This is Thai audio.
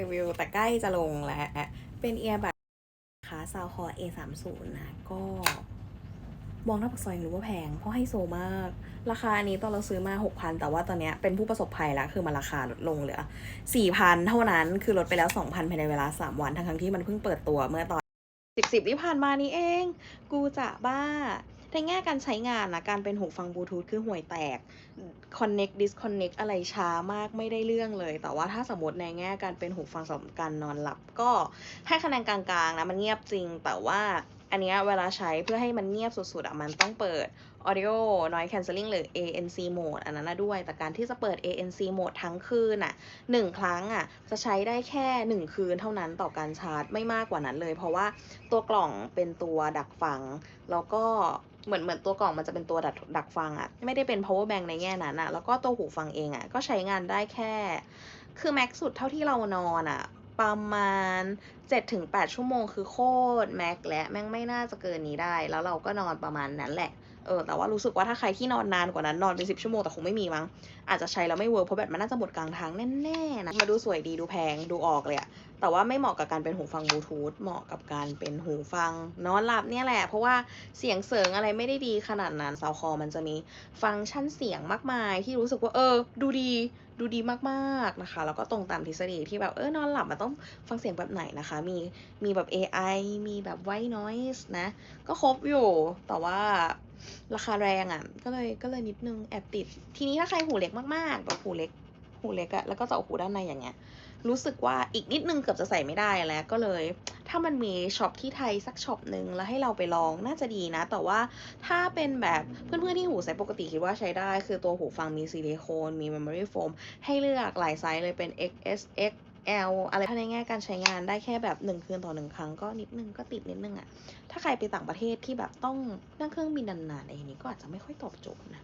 รีวิว แต่ใกล้จะลงแล้ว เป็นเอียร์บัดค่ะซาวคอ A30 นะ ก็ มองหน้าปากซอยยังรู้ว่าแพง เพราะให้โซมาก ราคาอันนี้ตอนเราซื้อมา 6,000 แต่ว่าตอนนี้เป็นผู้ประสบภัยแล้ว คือมันราคาลดลงเหลือ 4,000 เท่านั้น คือลดไปแล้ว 2,000ภายในเวลา 3 วันทั้งที่มันเพิ่งเปิดตัวเมื่อตอนสิบสิบที่ผ่านมานี้เอง กูจะบ้า ในแง่การใช้งานนะการเป็นหูฟังบลูทูธคือห่วยแตก connect disconnect อะไรช้ามากไม่ได้เรื่องเลย แต่ว่าถ้าสมมติในแง่การเป็นหูฟังสำหรับการนอนหลับก็ให้คะแนนกลางๆนะมันเงียบจริงแต่ว่า อันนี้เวลาใช้เพื่อให้มันเงียบสุดๆอะมันต้องเปิด audio noise cancelling หรือ ANC mode อันนั้นนะด้วย แต่การที่จะเปิด ANC mode ทั้งคืนอะหนึ่งครั้งอะจะใช้ได้แค่หนึ่งคืนเท่านั้นต่อการชาร์จไม่มากกว่านั้นเลย เพราะว่าตัวกล่องเป็นตัวดักฟัง แล้วก็เหมือนเหมือนตัวกล่องมันจะเป็นตัวดักดักฟังอะไม่ได้เป็น power bank ในแง่นั้นอะแล้วก็ตัวหูฟังเองอะก็ใช้งานได้แค่ คือแม็กสุดเท่าที่เรานอนอะ ประมาณ 7-8 ชั่วโมงคือโคตรแม็กและแม่งไม่น่าจะเกินนี้ได้ แล้วเราก็นอนประมาณนั้นแหละเออแต่ว่ารู้สึกว่าถ้าใครที่นอนนานกว่านั้นนอนเป็นสิบชั่วโมงแต่คงไม่มีมั้งอาจจะใช้แล้วไม่เวิร์กเพราะแบตมันน่าจะหมดกลางทางแน่ๆนะมาดูสวยดีดูแพงดูออกเลยอะแต่ว่าไม่เหมาะกับการเป็นหูฟังบลูทูธเหมาะกับการเป็นหูฟัง นอนหลับเนี่ยแหละ เพราะว่าเสียงเสริงอะไรไม่ได้ดีขนาดนั้นซาวคอมันจะมีฟังก์ชันเสียงมากมาย ที่รู้สึกว่าเออ ดูดีดูดีมากๆนะคะ แล้วก็ตรงตามทฤษฎีที่แบบเออนอนหลับมันต้องฟังเสียงแบบไหนนะคะ มีมีแบบ AI มีแบบ white noise นะ ก็ครบอยู่แต่ว่า ราคาแรงอะ่ะ ก็เลยก็เลยนิดนึงแอบติด ทีนี้ถ้าใครหูเล็กมากๆแบบหูเล็กหูเล็กอะแล้วก็จะเอาหูด้านในอย่างเงี้ย รู้สึกว่าอีกนิดนึงเกือบจะใส่ไม่ได้แล้ว ก็เลย ถ้ามันมีช็อปที่ไทยสักช็อปหนึ่งแล้วให้เราไปลองน่าจะดีนะ แต่ว่าถ้าเป็นแบบเพื่อนๆที่หูใส่ปกติคิดว่าใช้ได้ คือตัวหูฟังมีซิลิโคนมี memory foam ให้เลือกหลายไซส์เลยเป็น XS L อะไรถ้าในแง่การใช้งานได้แค่แบบหนึ่งคืนต่อหนึ่งครั้งก็นิดนึงก็ติดนิดนึงอะถ้าใครไปต่างประเทศที่แบบต้องนั่งเครื่องบินนานๆอะไรอย่างนี้ก็อาจจะไม่ค่อยตอบโจทย์นะ